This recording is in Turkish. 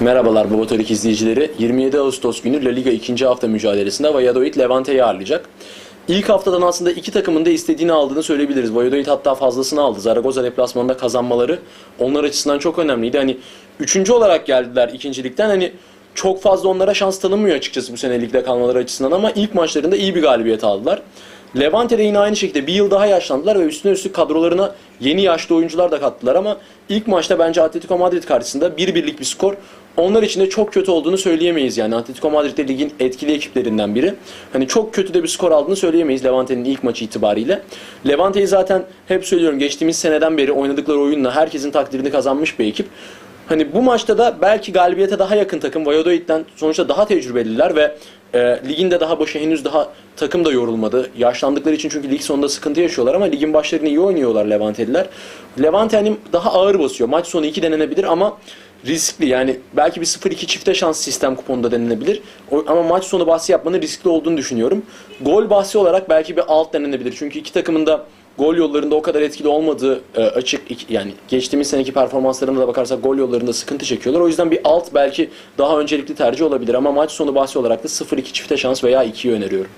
Merhabalar Baba Tarık izleyicileri. 27 Ağustos günü La Liga 2. hafta mücadelesinde Valladolid Levante'yi ağırlayacak. İlk haftadan aslında iki takımın da istediğini aldığını söyleyebiliriz. Valladolid hatta fazlasını aldı. Zaragoza deplasmanında kazanmaları onlar açısından çok önemliydi. Hani üçüncü olarak geldiler ikincilikten. Hani çok fazla onlara şans tanınmıyor açıkçası bu sene ligde kalmaları açısından ama ilk maçlarında iyi bir galibiyet aldılar. Levante de yine aynı şekilde bir yıl daha yaşlandılar ve üstüne üstlük kadrolarına yeni yaşlı oyuncular da kattılar ama ilk maçta bence Atletico Madrid karşısında bir birlik bir skor onlar için de çok kötü olduğunu söyleyemeyiz yani. Atletico Madrid de ligin etkili ekiplerinden biri. Hani çok kötü de bir skor aldığını söyleyemeyiz Levante'nin ilk maçı itibariyle. Levante'yi zaten hep söylüyorum geçtiğimiz seneden beri oynadıkları oyunla herkesin takdirini kazanmış bir ekip. Hani bu maçta da belki galibiyete daha yakın takım Valladolid'den sonuçta daha tecrübeliler ve e, ligin de daha başı henüz daha takım da yorulmadı. Yaşlandıkları için çünkü lig sonunda sıkıntı yaşıyorlar ama ligin başlarını iyi oynuyorlar Levanteliler. Levante hani daha ağır basıyor. Maç sonu 2 denenebilir ama riskli yani belki bir 0-2 çifte şans sistem kuponunda denilebilir. O- ama maç sonu bahsi yapmanın riskli olduğunu düşünüyorum. Gol bahsi olarak belki bir alt denenebilir. Çünkü iki takımın da gol yollarında o kadar etkili olmadığı e, açık yani geçtiğimiz seneki performanslarına da bakarsak gol yollarında sıkıntı çekiyorlar. O yüzden bir alt belki daha öncelikli tercih olabilir ama maç sonu bahsi olarak da 0-2 çifte şans veya 2'yi öneriyorum.